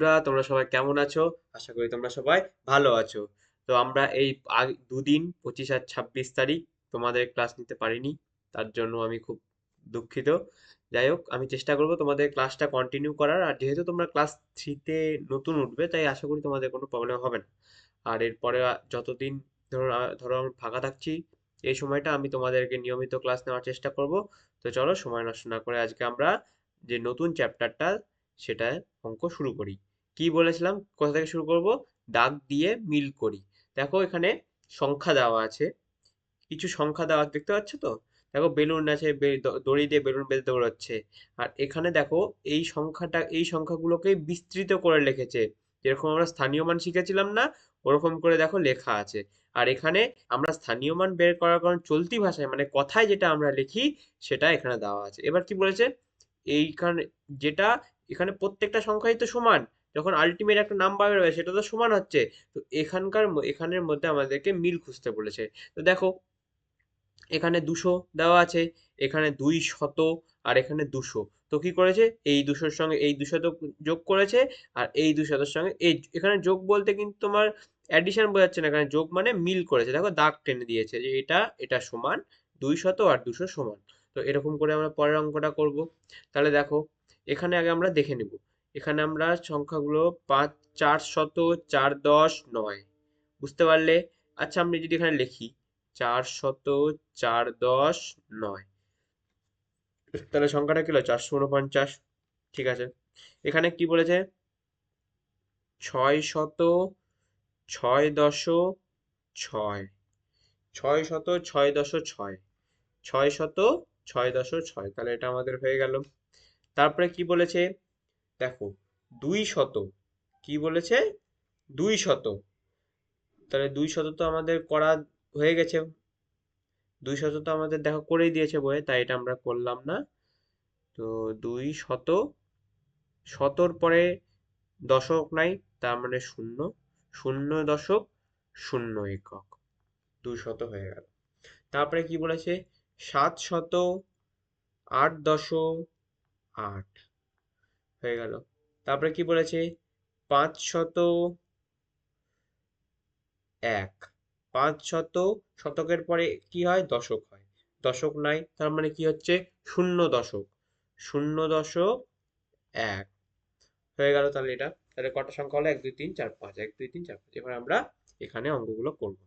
বন্ধুরা, তোমরা সবাই কেমন আছো? আশা করি তোমরা সবাই ভালো আছো। তো আমরা এই দুদিন, পঁচিশ আর ছাব্বিশ তারিখ তোমাদের ক্লাস নিতে পারিনি, তার জন্য আমি খুব দুঃখিত। যাই হোক, আমি চেষ্টা করব তোমাদের ক্লাসটা কন্টিনিউ করার, আর যেহেতু তোমরা ক্লাস থ্রিতে নতুন উঠবে, তাই আশা করি তোমাদের কোনো প্রবলেম হবে না। আর এরপরে যতদিন ধরো ধরো আমি ফাঁকা থাকছি, এই সময়টা আমি তোমাদেরকে নিয়মিত ক্লাস নেওয়ার চেষ্টা করব। তো চলো, সময় নষ্ট না করে আজকে আমরা যে নতুন চ্যাপ্টারটা সেটা অঙ্ক শুরু করি। কি বলেছিলাম? কোথা থেকে শুরু করব? দাগ দিয়ে মিল করি। দেখো এখানে সংখ্যা দেওয়া আছে। কিছু সংখ্যা দেওয়া দেখতে পাচ্ছ তো? দেখো বেলুন আছে দড়ি দিয়ে বেলুন বেঁধে দৌড়াচ্ছে আর এখানে দেখো এই সংখ্যাটা, এই সংখ্যাগুলোকে বিস্তৃত করে লিখেছে। যেরকম আমরা স্থানীয় মান শিখেছিলাম না, ওরকম করে দেখো লেখা আছে। আর এখানে আমরা স্থানীয় মান বের করার কারণ চলতি ভাষায় মানে কথায় যেটা আমরা লিখি, সেটা এখানে দেওয়া আছে। এবার কি বলেছে? এইখানে যেটা, এখানে প্রত্যেকটা সংখ্যাই তো সমান। যখন আলটিমেট একটা নাম্বার বেরোবে সেটা তো সমান হচ্ছে। তো এখানকার এখানের মধ্যে আমাদেরকে মিল খুঁজতে বলেছে। তো দেখো, এখানে দুশো দেওয়া আছে, এখানে দুই শত, আর এখানে দুশো। তো কি করেছে? এই দুশোর সঙ্গে, এই দুশত যোগ করেছে, আর এই দুশতের সঙ্গে, এই এখানে যোগ বলতে কিন্তু তোমার অ্যাডিশন বোঝাচ্ছে না, এখানে যোগ মানে মিল করেছে। দেখো, দাগ টেনে দিয়েছে যে এটা এটা সমান দুই শত আর দুশো সমান। তো এরকম করে আমরা পরের অঙ্কটা করব। তাহলে দেখো, এখানে আগে আমরা দেখে নিব। এখানে আমরা সংখ্যাগুলো পাঁচ, চার শত, চার দশ, নয়। বুঝতে পারলে? আচ্ছা আমি যদি এখানে লিখি, চার শত, চার দশ, নয়। তাহলে সংখ্যাটা কি হলো? চারশো উনপঞ্চাশ। ঠিক আছে। এখানে কি বলেছে? ছয় শত, ছয় দশ, ছয়। ছয় শত, ছয় দশ, ছয়। ছয় শত, ছয় দশ, ছয়। তাহলে এটা আমাদের হয়ে গেল। তারপরে কি বলেছে? দেখো, দুই শত কি বলেছে? দুই শত তাহলে দুই শত তো আমাদের করা হয়ে গেছে। দুই শত তো আমাদের দেখো করেই দিয়েছে বইয়ে তাই এটা আমরা করলাম না। তো দুই শত শতর পরে দশক নাই, তার মানে শূন্য। শূন্য দশক, শূন্য একক। দুই শত হয়ে গেল। তারপরে কি বলেছে? সাত শত আট দশ আট। হয়ে গেল। তারপরে কি বলেছে? পাঁচ শত এক। পাঁচ শত শতকের পরে কি হয়? দশক হয়। দশক নাই, তার মানে কি হচ্ছে? শূন্য দশক। শূন্য দশক এক। হয়ে গেল তাহলে এটা। তাহলে কটা সংখ্যা হলো? এক, দুই, তিন, চার, পাঁচ। এক, দুই, তিন, চার, পাঁচ। এবার আমরা এখানে অঙ্কগুলো করব।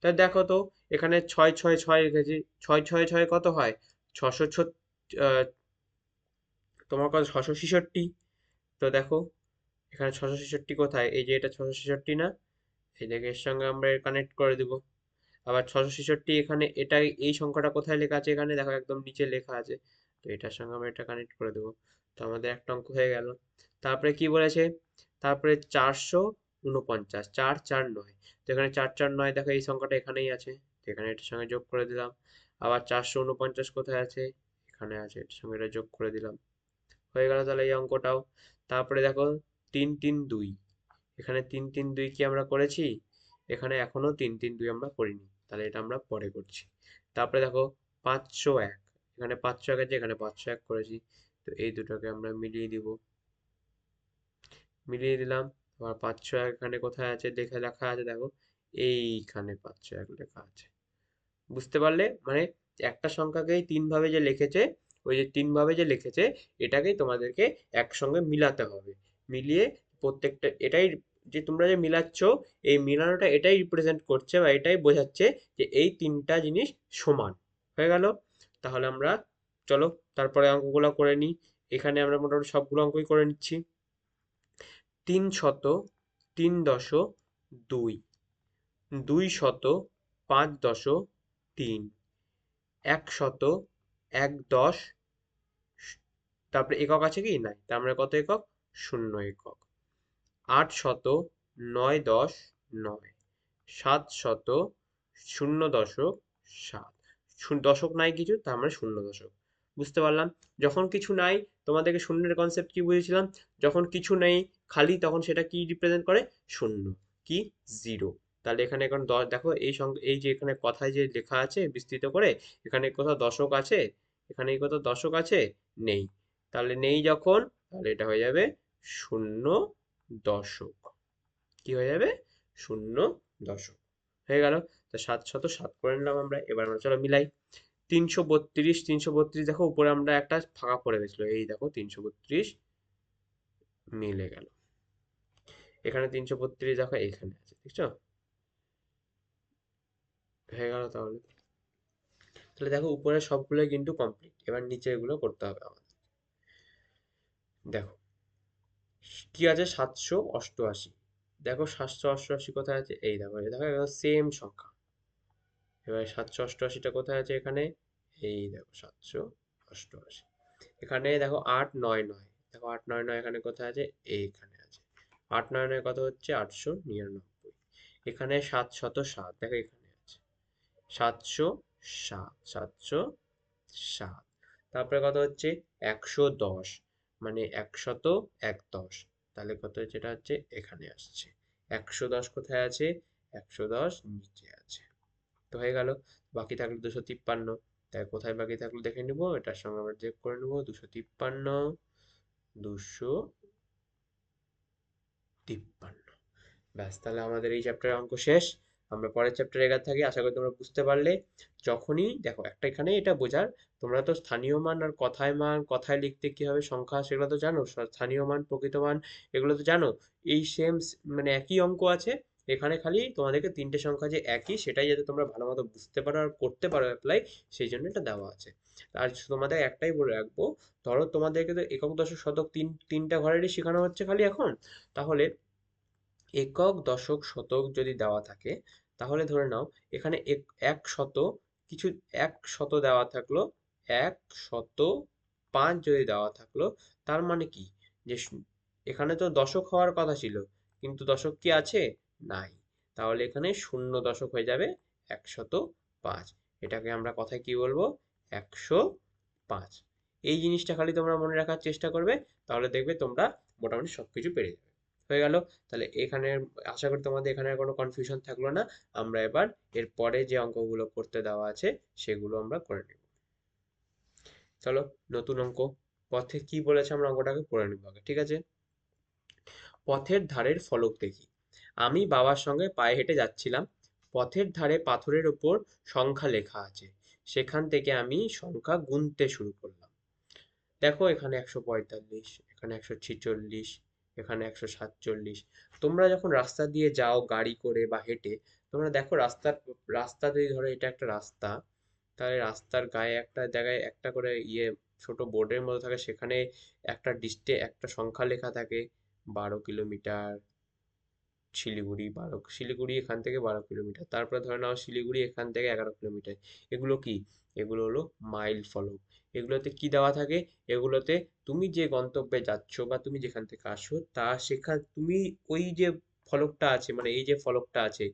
তাহলে দেখো তো, এখানে ছয় ছয় ছয় রেখেছি। ছয় ছয় ছয় কত হয়? ছশো তোমার কত ছশো ছেষট্টি। তো দেখো, এখানে ছশো ছেষট্টি কোথায়? এই যে এটা ছশো ছেষট্টি না? এই দেখে, এর সঙ্গে আমরা কানেক্ট করে দিব। আবার ছশো ছেষট্টি এখানে এটা এই সংখ্যাটা কোথায় লেখা আছে এখানে? দেখো, একদম নিচে লেখা আছে। তো এটার সঙ্গে আমরা এটা কানেক্ট করে দেবো। তো আমাদের একটা অঙ্ক হয়ে গেল। তারপরে কি বলেছে? তারপরে চারশো উনপঞ্চাশ, চার চার, নয়। তো এখানে চার চার, নয়, দেখো, এই সংখ্যাটা এখানেই আছে। তো এখানে এটার সঙ্গে যোগ করে দিলাম। আবার চারশো উনপঞ্চাশ কোথায় আছে? এখানে আছে, এটার সঙ্গে এটা যোগ করে দিলাম। হয়ে গেল তাহলে এই অঙ্কটাও। তারপরে দেখো তিন তিন, দুই। এখানে তিন তিন, দুই কি আমরা করেছি? এখানে এখনও তিন তিন, দুই আমরা করিনি। তাহলে এটা আমরা পরে করছি। তারপরে দেখো পাঁচশো এক। এখানে পাঁচশো এক আছে, এখানে পাঁচশো এক করেছি। তো এই দুটোকে আমরা মিলিয়ে দিব। মিলিয়ে দিলাম। আবার পাঁচশো এক এখানে কোথায় আছে? দেখে লেখা আছে, দেখো এইখানে পাঁচশো এক লেখা আছে। বুঝতে পারলে? মানে একটা সংখ্যাকেই তিন ভাবে যে লিখেছে ওই যে তিন ভাবে যে লিখেছে, এটাকেই তোমাদেরকে একসঙ্গে মিলাতে হবে। মিলিয়ে প্রত্যেকটা, এটাই যে তোমরা যে মিলাচ্ছ, এই মিলানোটা এটাই রিপ্রেজেন্ট করছে বা এটাই বোঝাচ্ছে যে এই তিনটা জিনিস সমান। হয়ে গেল? তাহলে আমরা, চলো, তারপরে অঙ্কগুলো করে নিই। এখানে আমরা মোটামুটি সবগুলো অঙ্কই করে নিচ্ছি। তিন শত, তিন দশ, দুই। দুই শত, পাঁচ দশ, তিন। এক শত, এক দশ তারপরে একক আছে কি? নাই। তার মানে কত একক? শূন্য একক। আট শত নয় দশ নয়। সাত শত শূন্য দশক সাত। দশক নাই কিছু, তার মানে শূন্য দশক। বুঝতে পারলাম? যখন কিছু নাই, তোমাদেরকে শূন্যের কনসেপ্ট কি বুঝেছিলাম যখন কিছু নেই খালি, তখন সেটা কি রিপ্রেজেন্ট করে? শূন্য। কি? জিরো তাহলে এখানে এখন দশ দেখো, এই সঙ্গে এই যে এখানে কথায় যে লেখা আছে, বিস্তৃত করে, এখানে কোথাও দশক আছে, এখানে কোথাও দশক আছে, নেই। তাহলে নেই যখন, তাহলে এটা হয়ে যাবে শূন্য দশক। কি হয়ে যাবে? শূন্য দশক। হয়ে গেল। তো সাত শত সাত করে নিলাম আমরা, এবার আমরা চলো মিলাই। তিনশো বত্রিশ তিনশো বত্রিশ দেখো, উপরে আমরা একটা ফাঁকা পড়ে গেছিল। এই দেখো, তিনশো বত্রিশ মিলে গেল। এখানে তিনশো বত্রিশ দেখো, এখানে আছে, দেখছ? হয়ে গেল তাহলে। তাহলে দেখো, উপরে সবগুলো কিন্তু কমপ্লিট এবার নিচে এগুলো করতে হবে আমাদের। দেখো। কি আছে? সাতশো অষ্টআশি। দেখো সাতশো অষ্টআশি কোথায় আছে? এই দেখো দেখো সেম সংখ্যা। এবার সাতশো অষ্টআশিটা কোথায় আছে এখানে? এই দেখো, সাতশো অষ্টআশি। এখানে দেখো আট নয় নয়। দেখো আট নয় নয় এখানে কোথায় আছে? এইখানে আছে। আট নয় নয় কত হচ্ছে? আটশো নিরানব্বই। এখানে সাতশত সাত, দেখো এখানে আছে। সাতশো সাত সাতশো সাত। তারপরে কত হচ্ছে? একশো দশ। মানে একশত এক দশ তাহলে কত হচ্ছে এটা হচ্ছে এখানে আসছে। একশো দশ কোথায় আছে? একশো দশ নিচে আছে। তো হয়ে গেল। বাকি থাকল দুশো তিপ্পান্ন। তাই কোথায় বাকি থাকল দেখে নিব। এটার সঙ্গে আমরা চেক করে নেব। দুশো তিপ্পান্ন দুশো তিপ্পান্ন। ব্যাস, তাহলে আমাদের এই চ্যাপ্টারের অঙ্ক শেষ। আমরা পরের চ্যাপ্টারে এগার থাকি আশা করি তোমরা বুঝতে পারলে। যখনই, দেখো একটা এখানে এটা বোঝার, তোমরা তো স্থানীয় মান আর কথায় মান, কথায় লিখতে কি হবে সংখ্যা সেগুলো তো জানো স্থানীয় মান, প্রকৃত মান, এগুলো তো জানো। এই সেম মানে একই অঙ্ক আছে, এখানে খালি তোমাদেরকে তিনটে সংখ্যা যে একই, সেটাই যাতে তোমরা ভালো মতো বুঝতে পারো আর করতে পারো অ্যাপ্লাই সেই জন্য এটা দেওয়া আছে। আর তোমাদের একটাই বলে রাখব, ধরো তোমাদেরকে তো একক দশক শতক তিন, তিনটা ঘরেরই শেখানো হচ্ছে খালি এখন। তাহলে একক দশক শতক যদি দেওয়া থাকে, তাহলে ধরে নাও, এখানে এক শত, কিছু এক শত দেওয়া থাকল, এক শত পাঁচ যদি দেওয়া থাকল, তার মানে কি? যে এখানে তো দশক হওয়ার কথা ছিল, কিন্তু দশক কি আছে? নাই। তাহলে এখানে শূন্য দশক হয়ে যাবে একশত পাঁচ। এটাকে আমরা কথায় কি বলব? একশো পাঁচ। এই জিনিসটা খালি তোমরা মনে রাখার চেষ্টা করবে, তাহলে দেখবে তোমরা মোটামুটি সব কিছু পেরে যাবে। হয়ে গেল। তাহলে এখানে আশা করি তোমাদের এখানে কোনো কনফিউশন থাকল না। আমরা এবার এর পরে যে অঙ্কগুলো করতে দেওয়া আছে, সেগুলো আমরা করে নেব। চলো, নতুন অঙ্ক। পথে কি বলেছে আমরা অঙ্কটাকে? করে নেব আগে, ঠিক আছে? পথের ধারের ফলক দেখি। আমি বাবার সঙ্গে পায়ে হেঁটে যাচ্ছিলাম। পথের ধারে পাথরের ওপর সংখ্যা লেখা আছে। সেখান থেকে আমি সংখ্যা গুনতে শুরু করলাম। দেখো, এখানে একশো পঁয়তাল্লিশ, এখানে একশো ছিচল্লিশ এখানে একশো সাতচল্লিশ। তোমরা যখন রাস্তা দিয়ে যাও গাড়ি করে বা হেঁটে, তোমরা দেখো রাস্তার রাস্তা যদি ধরো এটা একটা রাস্তা, তাহলে রাস্তার গায়ে একটা জায়গায় একটা করে ইয়ে ছোট বোর্ডের মতো থাকে, সেখানে একটা ডিস্টে একটা সংখ্যা লেখা থাকে, বারো কিলোমিটার। শিলিগুড়ি, বারো শিলিগুড়ি এখান থেকে বারো কিলোমিটার। তারপরে ধরে নাও শিলিগুড়ি এখান থেকে এগারো কিলোমিটার। এগুলো কি? এগুলো হলো মাইল ফলক। এগুলোতে কি দেওয়া থাকে? এগুলোতে তুমি যে গন্তব্যে যাচ্ছ বা তুমি যেখান থেকে আসো, তা সেখান তুমি ওই যে ফলকটা আছে মানে এই যে ফলকটা আছে,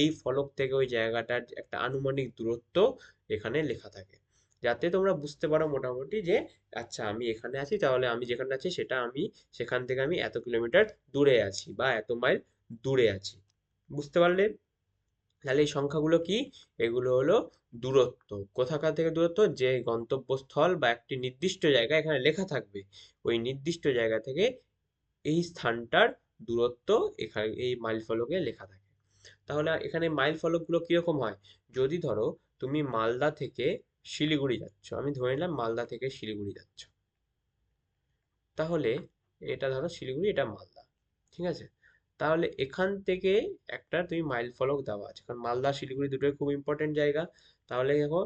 এই ফলক থেকে ওই জায়গাটার একটা আনুমানিক দূরত্ব এখানে লেখা থাকে। যাতে তোমরা বুঝতে পারো মোটামুটি যে আচ্ছা আমি এখানে আছি, তাহলে আমি যেখানে আছি, সেটা আমি, সেখান থেকে আমি এত কিলোমিটার দূরে আছি বা এত মাইল দূরে আছি। বুঝতে পারলে তাহলে এই সংখ্যাগুলো কি? এগুলো হলো দূরত্ব। কোথাকার থেকে দূরত্ব? যে গন্তব্যস্থল বা একটি নির্দিষ্ট জায়গা এখানে লেখা থাকবে। ওই নির্দিষ্ট জায়গা থেকে এই স্থানটার দূরত্ব এখানে এই মাইল ফলকে লেখা থাকে। তাহলে এখানে মাইল ফলকগুলো কীরকম হয়? যদি ধরো তুমি মালদা থেকে শিলিগুড়ি যাচ্ছ, আমি ধরে নিলাম মালদা থেকে শিলিগুড়ি যাচ্ছ। তাহলে এটা ধরো শিলিগুড়ি, এটা মালদা, ঠিক আছে? তাহলে এখান থেকে একটা তুমি মাইল ফলক দেওয়া আছে। কারণ মালদা, শিলিগুড়ি দুটোই খুব ইম্পর্টেন্ট জায়গা। তাহলে দেখো,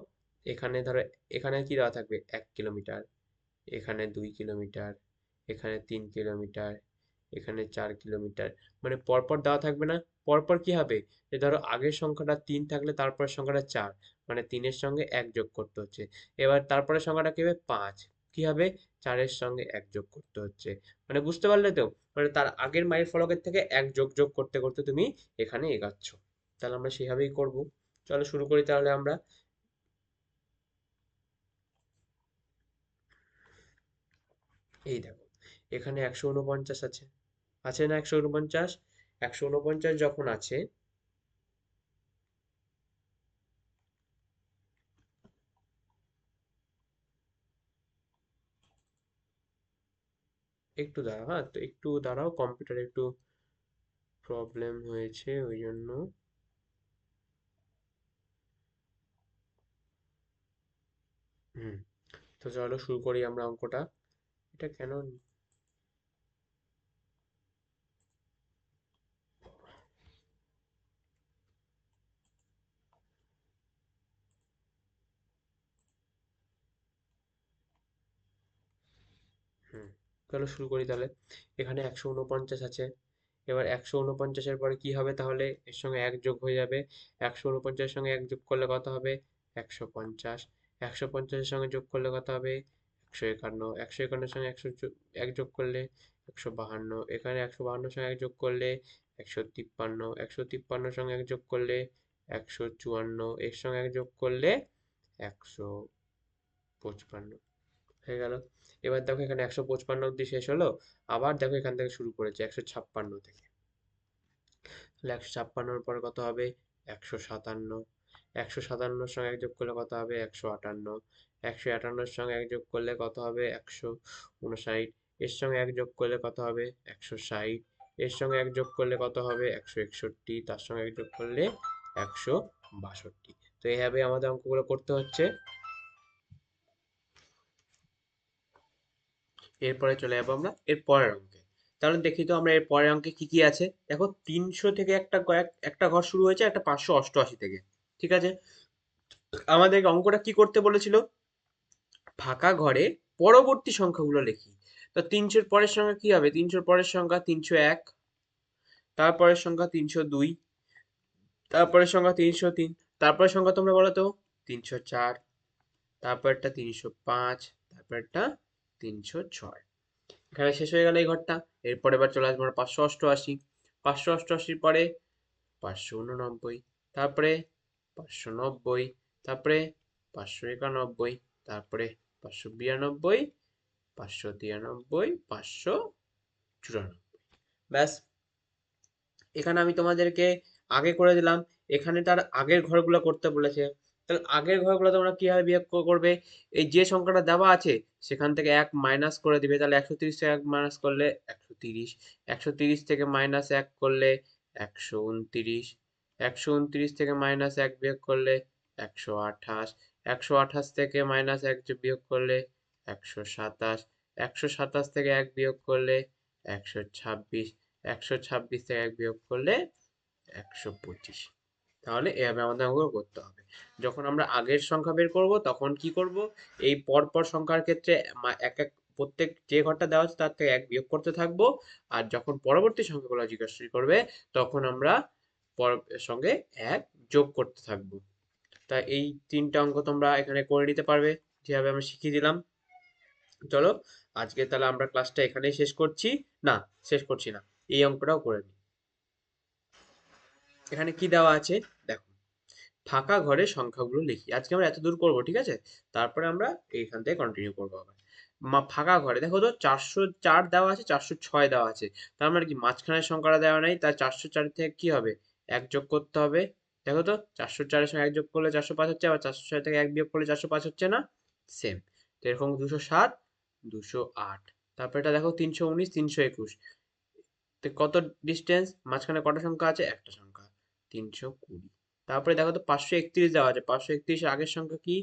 এখানে ধরো, এখানে কি দেওয়া থাকবে? এক কিলোমিটার, এখানে দুই কিলোমিটার, এখানে তিন কিলোমিটার, এখানে চার কিলোমিটার। মানে পরপর দেওয়া থাকবে না। পরপর কি হবে? যে ধরো, আগের সংখ্যাটা তিন থাকলে তারপরের সংখ্যাটা চার। মানে তিনের সঙ্গে এক যোগ করতে হচ্ছে। এবার তারপরে সংখ্যাটা কি হবে? পাঁচ। কি হবে? চারের সঙ্গে এক যোগ করতে হচ্ছে। মানে বুঝতে পারলে তো? মানে তার আগের মাইল ফলকের থেকে এক যোগ যোগ করতে করতে তুমি এখানে এগাচ্ছ। তাহলে আমরা সেভাবেই করব। চলো শুরু করি তাহলে আমরা। এই দেখো, এখানে একশো উনপঞ্চাশ আছে। আছে না একশো উনপঞ্চাশ? একশো উনপঞ্চাশ যখন আছে একটু দাঁড়াও হ্যাঁ তো একটু দাঁড়াও কম্পিউটারে একটু প্রবলেম হয়েছে ওই জন্য হুম, তো চলো শুরু করি আমরা অঙ্কটা। এটা কেন হুম। চলো শুরু করি তাহলে। এখানে একশো উনপঞ্চাশ আছে। এবার একশো উনপঞ্চাশের পরে কি হবে তাহলে? এর সঙ্গে এক যোগ হয়ে যাবে। একশো উনপঞ্চাশের সঙ্গে এক যোগ করলে কত হবে? একশো পঞ্চাশ। একশো পঞ্চাশের সঙ্গে যোগ করলে কত হবে? একশো একান্ন। একশো একান্নের সঙ্গে একশো এক যোগ করলে একশো বাহান্ন। এখানে একশো বাহান্নর সঙ্গে এক যোগ করলে একশো তিপ্পান্ন। একশো তিপ্পান্নর সঙ্গে এক যোগ করলে একশো চুয়ান্ন। এর সঙ্গে এক যোগ করলে একশো পঁচপান্ন। হয়ে গেল। এবার দেখো এখানে একশো পঁচপান্ন অব্দি শেষ হলো। আবার দেখো এখান থেকে শুরু করেছে একশো ছাপ্পান্ন থেকে। তাহলে একশো ছাপ্পান্নর পরে কত হবে? একশো সাতান্ন। একশো সাতান্নর সঙ্গে এক যোগ করলে কত হবে? একশো আটান্ন। একশো আটান্নর সঙ্গে এক যোগ করলে কত হবে? একশো উনষাট। এর সঙ্গে এক যোগ করলে কত হবে? একশো ষাট। এর সঙ্গে এক যোগ করলে কত হবে? একশো একষট্টি। তার সঙ্গে এক যোগ করলে একশো বাষট্টি। তো এইভাবে আমাদের অঙ্কগুলো করতে হচ্ছে। এরপরে চলে যাব আমরা এর পরের অঙ্কে। তাহলে দেখি তো আমরা এর পরের অঙ্কে কি কি আছে। দেখো তিনশো থেকে একটা একটা ঘর শুরু হয়েছে একটা পাঁচশো অষ্টআশি থেকে, ঠিক আছে? আমাদের অঙ্কটা কি করতে বলেছিল? ফাঁকা ঘরে পরবর্তী সংখ্যাগুলো লিখি। তো তিনশোর পরের সংখ্যা কি হবে? তিনশোর পরের সংখ্যা তিনশো এক, তারপরের সংখ্যা তিনশো দুই, তারপরের সংখ্যা তিনশো তিন, তারপরের সংখ্যা তোমরা বলো তো? তিনশো চার, তারপরটা তিনশো পাঁচ, তারপরটা তিনশো ছয়। এখানে শেষ হয়ে গেল এই ঘরটা। এরপরে এবার চলে আসব পাঁচশো অষ্টআশি। পাঁচশো অষ্টআশির পরে পাঁচশো উননব্বই, তারপরে পাঁচশো নব্বই, তারপরে পাঁচশো একানব্বই, তারপরে পাঁচশো বিরানব্বই, পাঁচশো তিরানব্বই, পাঁচশো চুরানব্বই। ব্যাস। এখানে আমি তোমাদেরকে আগে করে দিলাম। এখানে তার আগের ঘরগুলো করতে বলেছে। তাহলে আগের ঘরগুলো তোমরা কীভাবে বিয়োগ করবে? এই যে সংখ্যাটা দেওয়া আছে, সেখান থেকে এক মাইনাস করে দিবে, তাহলে একশো তিরিশ থেকে এক মাইনাস করলে একশো তিরিশ একশো তিরিশ থেকে মাইনাস এক করলে একশো উনতিরিশ একশো উনতিরিশ থেকে মাইনাস এক বিয়োগ করলে একশো আঠাশ একশো আঠাশ থেকে মাইনাস এক বিয়োগ করলে একশো সাতাশ একশো সাতাশ থেকে এক বিয়োগ করলে একশো ছাব্বিশ একশো ছাব্বিশ থেকে এক বিয়োগ করলে একশো পঁচিশ। তাহলে এভাবে আমাদের অঙ্ক করতে হবে। যখন আমরা আগের সংখ্যা বের করব, তখন কি করব? এই পরপর সংখ্যার ক্ষেত্রে এক এক প্রত্যেক যে ঘরটা দেওয়া আছে তার থেকে এক বিয়োগ করতে থাকব। আর যখন পরবর্তী সংখ্যাগুলো জিজ্ঞাসা করবে, তখন আমরা সঙ্গে এক যোগ করতে থাকব। তা এই তিনটা অঙ্ক তোমরা এখানে করে নিতে পারবে যেভাবে আমরা শিখিয়ে দিলাম। চলো, আজকে তাহলে আমরা ক্লাসটা এখানেই শেষ করছি। না, শেষ করছি না, এই অঙ্কটাও করে নিই এখানে কি দেওয়া আছে? দেখো। ফাঁকা ঘরে সংখ্যাগুলো লিখি। আজকে আমরা এত দূর করব, ঠিক আছে? তারপরে আমরা এইখান থেকে কন্টিনিউ করব আবার। ফাঁকা ঘরে। দেখো তো, চারশো চার দেওয়া আছে, চারশো ছয় দেওয়া আছে। তার মানে কি, মাঝখানের সংখ্যাটা দেওয়া নেই তার চারশো চার থেকে কি হবে? এক যোগ করতে হবে। দেখো তো, চারশো চারের সঙ্গে এক যোগ করলে চারশো পাঁচ হচ্ছে, আবার চারশো ছয় থেকে এক বিয়োগ করলে চারশো পাঁচ হচ্ছে না? সেম তো এরকম দুশো সাত, দুশো আট। তারপর এটা দেখো, তিনশো উনিশ, তিনশো একুশ। তো কত ডিস্টেন্স মাঝখানে কটা সংখ্যা আছে? একটা সংখ্যা। তিনশো কুড়ি। তারপরে দেখো তো পাঁচশো একত্রিশ দেওয়া আছে। পাঁচশো একত্রিশের আগের সংখ্যা কি?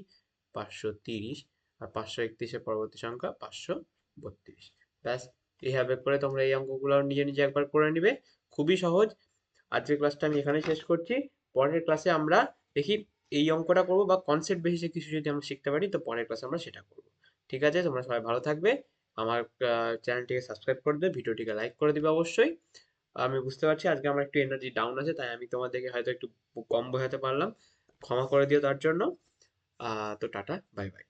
পাঁচশো তিরিশ। আর পাঁচশো একত্রিশের পরবর্তী সংখ্যা পাঁচশো বত্রিশ। ব্যাস এইভাবে করে তোমরা এই অঙ্কগুলো নিজে নিজে একবার করে নিবে। খুবই সহজ। আজকের ক্লাসটা আমি এখানে শেষ করছি। পরের ক্লাসে আমরা দেখি এই অঙ্কটা করব বা কনসেপ্ট বেসিসে কিছু যদি আমরা শিখতে পারি, তো পরের ক্লাসে আমরা সেটা করব। ঠিক আছে? তোমরা সবাই ভালো থাকবে। আমার চ্যানেলটিকে সাবস্ক্রাইব করে দেবে। ভিডিওটিকে লাইক করে দিবে অবশ্যই। আমি বুঝতে পারছি। আজকে আমার একটু এনার্জি ডাউন আছে, তাই আমি তোমাদেরকে হয়তো একটু কম বোঝাতে পারলাম। ক্ষমা করে দিও তার জন্য। তো টাটা বাই বাই